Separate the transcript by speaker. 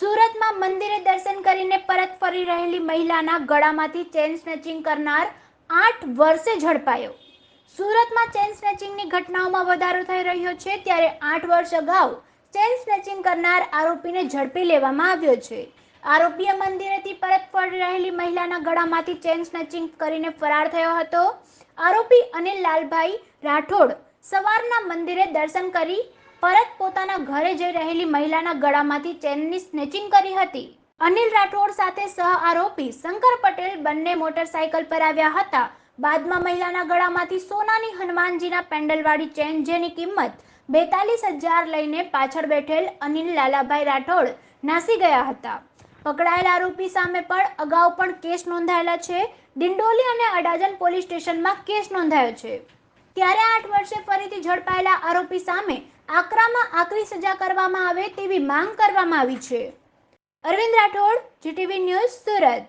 Speaker 1: સુરતમાં મંદિરે દર્શન કરીને પરત ફરી રહેલી મહિલાના ગળામાંથી ચેન સ્નેચિંગ કરનાર આઠ વર્ષે ઝડપાયો. સુરતમાં ચેન સ્નેચિંગની ઘટનાઓમાં વધારો થઈ રહ્યો છે, ત્યારે આઠ વર્ષ અગાઉ ચેન સ્નેચિંગ કરનાર આરોપીને ઝડપી લેવામાં આવ્યો છે. આરોપીએ મંદિરેથી પરત ફરી રહેલી મહિલાના ગળામાંથી ચેન સ્નેચિંગ કરીને ફરાર થયો હતો. આરોપી અનિલ લાલભાઈ રાઠોડ સવારના મંદિરે દર્શન કરી પરત પોતાના ઘરે જઈ રહેલી મહિલાના ગળામાંથી ચેનની સ્નેચિંગ કરી હતી. અનિલ રાઠોડ સાથે સહ આરોપી શંકર પટેલ બંને મોટરસાયકલ પર આવ્યા હતા. બાદમાં મહિલાના ગળામાંથી સોનાની હનુમાનજીના પેન્ડલવાળી ચેન જેની કિંમત બેતાલીસ હજાર લઈને પાછળ બેઠેલ અનિલ લાલાભાઈ રાઠોડ નાસી ગયા હતા. પકડાયેલ આરોપી સામે પણ અગાઉ પણ કેસ નોંધાયેલા છે. ડિંડોલી અને અડાજણ પોલીસ સ્ટેશનમાં કેસ નોંધાયો છે. ત્યારે આઠ વર્ષે ફરીથી ઝડપાયેલા આરોપી સામે આકરામાં આકરી સજા કરવામાં આવે તેવી માંગ કરવામાં આવી છે. Arvind Rathod, GTV news Surat.